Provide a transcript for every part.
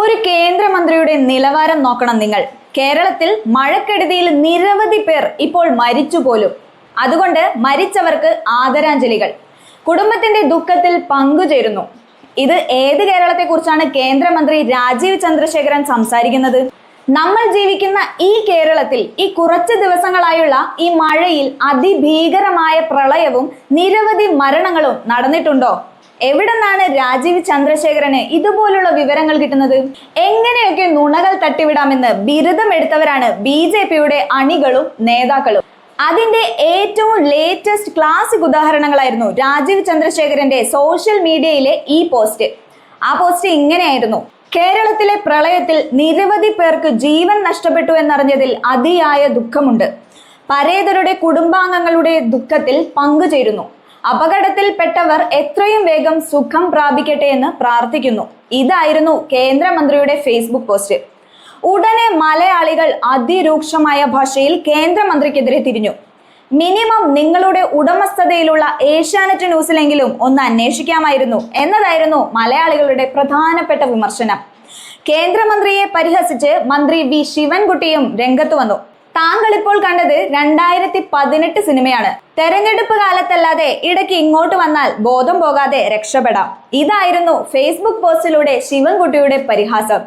ഒരു കേന്ദ്രമന്ത്രിയുടെ നിലവാരം നോക്കണം നിങ്ങൾ. കേരളത്തിൽ മഴക്കെടുതിയിൽ നിരവധി പേർ ഇപ്പോൾ മരിച്ചു പോലും അതുകൊണ്ട് മരിച്ചവർക്ക് ആദരാഞ്ജലികൾ. കുടുംബത്തിന്റെ ദുഃഖത്തിൽ പങ്കുചേരുന്നു. ഇത് ഏത് കേരളത്തെക്കുറിച്ചാണ് കേന്ദ്രമന്ത്രി രാജീവ് ചന്ദ്രശേഖരൻ സംസാരിക്കുന്നത്? നമ്മൾ ജീവിക്കുന്ന ഈ കേരളത്തിൽ ഈ കുറച്ച് ദിവസങ്ങളായുള്ള ഈ മഴയിൽ അതിഭീകരമായ പ്രളയവും നിരവധി മരണങ്ങളും നടന്നിട്ടുണ്ടോ? എവിടെ നിന്നാണ് രാജീവ് ചന്ദ്രശേഖരന് ഇതുപോലുള്ള വിവരങ്ങൾ കിട്ടുന്നത്? എങ്ങനെയൊക്കെ നുണകൾ തട്ടിവിടാമെന്ന് ബിരുദമെടുത്തവരാണ് ബി ജെ പിയുടെ അണികളും നേതാക്കളും. അതിന്റെ ഏറ്റവും ലേറ്റസ്റ്റ് ക്ലാസിക് ഉദാഹരണങ്ങളായിരുന്നു രാജീവ് ചന്ദ്രശേഖരന്റെ സോഷ്യൽ മീഡിയയിലെ ഈ പോസ്റ്റ് ആ പോസ്റ്റ് ഇങ്ങനെയായിരുന്നു. കേരളത്തിലെ പ്രളയത്തിൽ നിരവധി പേർക്ക് ജീവൻ നഷ്ടപ്പെട്ടു എന്നറിഞ്ഞതിൽ അതിയായ ദുഃഖമുണ്ട്. പരേതരുടെ കുടുംബാംഗങ്ങളുടെ ദുഃഖത്തിൽ പങ്കുചേരുന്നു. അപകടത്തിൽപ്പെട്ടവർ എത്രയും വേഗം സുഖം പ്രാപിക്കട്ടെ എന്ന് പ്രാർത്ഥിക്കുന്നു. ഇതായിരുന്നു കേന്ദ്രമന്ത്രിയുടെ ഫേസ്ബുക്ക് പോസ്റ്റ്. ഉടനെ മലയാളികൾ അതിരൂക്ഷമായ ഭാഷയിൽ കേന്ദ്രമന്ത്രിക്കെതിരെ തിരിഞ്ഞു. മിനിമം നിങ്ങളുടെ ഉടമസ്ഥതയിലുള്ള ഏഷ്യാനെറ്റ് ന്യൂസിലെങ്കിലും ഒന്ന് അന്വേഷിക്കാമായിരുന്നു എന്നതായിരുന്നു മലയാളികളുടെ പ്രധാനപ്പെട്ട വിമർശനം. കേന്ദ്രമന്ത്രിയെ പരിഹസിച്ച് മന്ത്രി വി. ശിവൻകുട്ടിയും രംഗത്ത് വന്നു. താങ്കൾ ഇപ്പോൾ കണ്ടത് രണ്ടായിരത്തി പതിനെട്ട് സിനിമയാണ്. തെരഞ്ഞെടുപ്പ് കാലത്തല്ലാതെ ഇടയ്ക്ക് ഇങ്ങോട്ട് വന്നാൽ ബോധം പോകാതെ രക്ഷപ്പെടാം. ഇതായിരുന്നു ഫേസ്ബുക്ക് പോസ്റ്റിലൂടെ ശിവൻകുട്ടിയുടെ പരിഹാസം.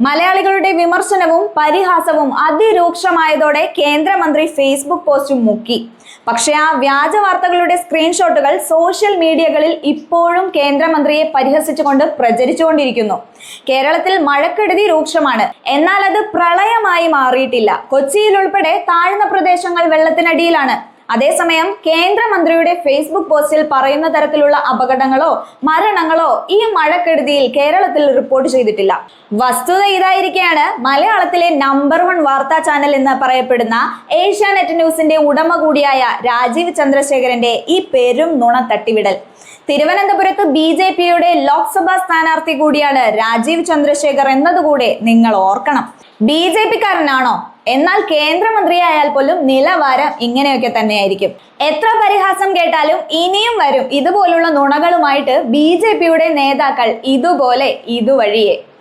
മലയാളികളുടെ വിമർശനവും പരിഹാസവും അതിരൂക്ഷമായതോടെ കേന്ദ്രമന്ത്രി ഫേസ്ബുക്ക് പോസ്റ്റും മുക്കി. പക്ഷേ ആ വ്യാജ വാർത്തകളുടെ സ്ക്രീൻഷോട്ടുകൾ സോഷ്യൽ മീഡിയകളിൽ ഇപ്പോഴും കേന്ദ്രമന്ത്രിയെ പരിഹസിച്ചുകൊണ്ട് പ്രചരിച്ചുകൊണ്ടിരിക്കുന്നു. കേരളത്തിൽ മഴക്കെടുതി രൂക്ഷമാണ്. എന്നാൽ അത് പ്രളയമായി മാറിയിട്ടില്ല. കൊച്ചിയിൽ ഉൾപ്പെടെ താഴ്ന്ന പ്രദേശങ്ങൾ വെള്ളത്തിനടിയിലാണ്. അതേസമയം കേന്ദ്രമന്ത്രിയുടെ ഫേസ്ബുക്ക് പോസ്റ്റിൽ പറയുന്ന തരത്തിലുള്ള അപകടങ്ങളോ മരണങ്ങളോ ഈ മഴക്കെടുതിയിൽ കേരളത്തിൽ റിപ്പോർട്ട് ചെയ്തിട്ടില്ല. വസ്തുത ഇതായിരിക്കെയാണ് മലയാളത്തിലെ നമ്പർ വൺ വാർത്താ ചാനൽ എന്ന് പറയപ്പെടുന്ന ഏഷ്യാനെറ്റ് ന്യൂസിന്റെ ഉടമ കൂടിയായ രാജീവ് ചന്ദ്രശേഖരന്റെ ഈ പേരും നുണ തട്ടിവിടൽ. തിരുവനന്തപുരത്ത് ബി ജെ പിയുടെ ലോക്സഭാ സ്ഥാനാർത്ഥി കൂടിയാണ് രാജീവ് ചന്ദ്രശേഖർ എന്നതുകൂടെ നിങ്ങൾ ഓർക്കണം. ബി ജെ പിക്കാരനാണോ? എന്നാൽ കേന്ദ്രമന്ത്രിയായാൽ പോലും നിലവാരം ഇങ്ങനെയൊക്കെ തന്നെയായിരിക്കും. എത്ര പരിഹാസം കേട്ടാലും ഇനിയും വരും ഇതുപോലുള്ള നുണകളുമായിട്ട് ബി നേതാക്കൾ ഇതുപോലെ ഇതുവഴിയെ.